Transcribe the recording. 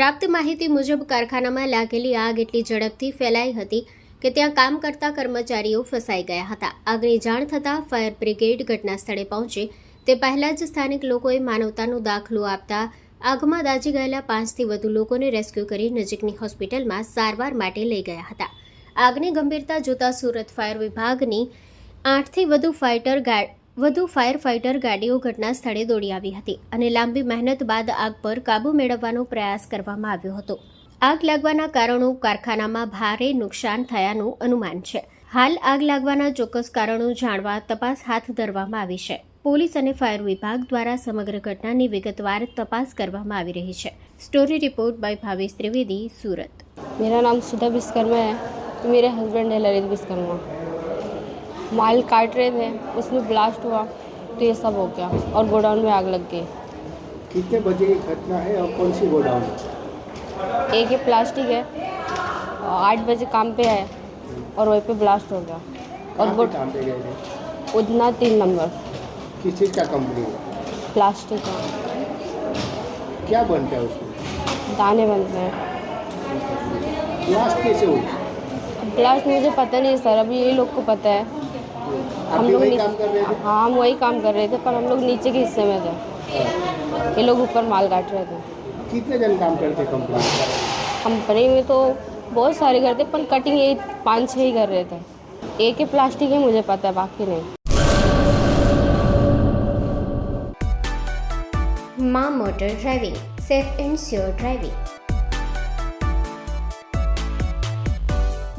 પ્રાપ્ત માહિતી મુજબ કારખાનામાં લાગેલી આગ એટલી ઝડપથી ફેલાઈ હતી કે ત્યાં કામ કરતા કર્મચારીઓ ફસાઈ ગયા હતા. આગની જાણ થતાં ફાયર બ્રિગેડ ઘટના સ્થળે પહોંચી. તે પહેલાં જ સ્થાનિક લોકોએ માનવતાનો દાખલો આપતા આગમાં દાજી ગયેલા પાંચથી વધુ લોકોને રેસ્ક્યુ કરી નજીકની હોસ્પિટલમાં સારવાર માટે લઈ ગયા હતા. આગની ગંભીરતા જોતા સુરત ફાયર વિભાગની આઠથી વધુ ફાઇટર ગાડ વધુ ફાયર ફાઇટર ગાડીઓ ઘટના સ્થળે દોડી આવી હતી અને લાંબી મહેનત બાદ આગ પર કાબૂ મેળવવાનો પ્રયાસ કરવામાં આવ્યો હતો. આગ લાગવાના કારણો કારખાનામાં ભારે નુકસાન થયાનું અનુમાન છે. હાલ આગ લાગવાના ચોક્કસ કારણો જાણવા તપાસ હાથ ધરવામાં આવી છે. પોલીસ અને ફાયર વિભાગ દ્વારા સમગ્ર ઘટનાની વિગતવાર તપાસ કરવામાં આવી રહી છે. Story report by Bhavesh Trivedi, Surat. મેરા નામ સુધા વિશ્વકર્મા હૈ. મેરે હસબન્ડ હૈ લલિત વિશ્વકર્મા माल काट रहे थे उसमें ब्लास्ट हुआ तो ये सब हो गया और गोडाउन में आग लग गई। कितने बजे की घटना है और कौन सी गोडाउन? एक ये प्लास्टिक है आठ बजे काम पे है और वहीं पे ब्लास्ट हो गया। और वो काम पे गए थे? उतना तीन नंबर। किस चीज़ का कंपनी है? प्लास्टिक का। क्या बनता है उसमें? दाने बनते हैं। ब्लास्ट कैसे हुआ? ब्लास्ट मुझे पता नहीं सर अभी ये लोग को पता है। हम लोग हाँ हम वही काम कर रहे थे पर हम लोग नीचे के हिस्से में थे। ये लोग ऊपर माल काट रहे थे। कितने जन काम करते कंपनी में तो बहुत सारे करते पर कटिंग यही पाँच छः ही कर रहे थे। एक ही प्लास्टिक है मुझे पता है बाकी नहीं। माँ motor driving safe and sure driving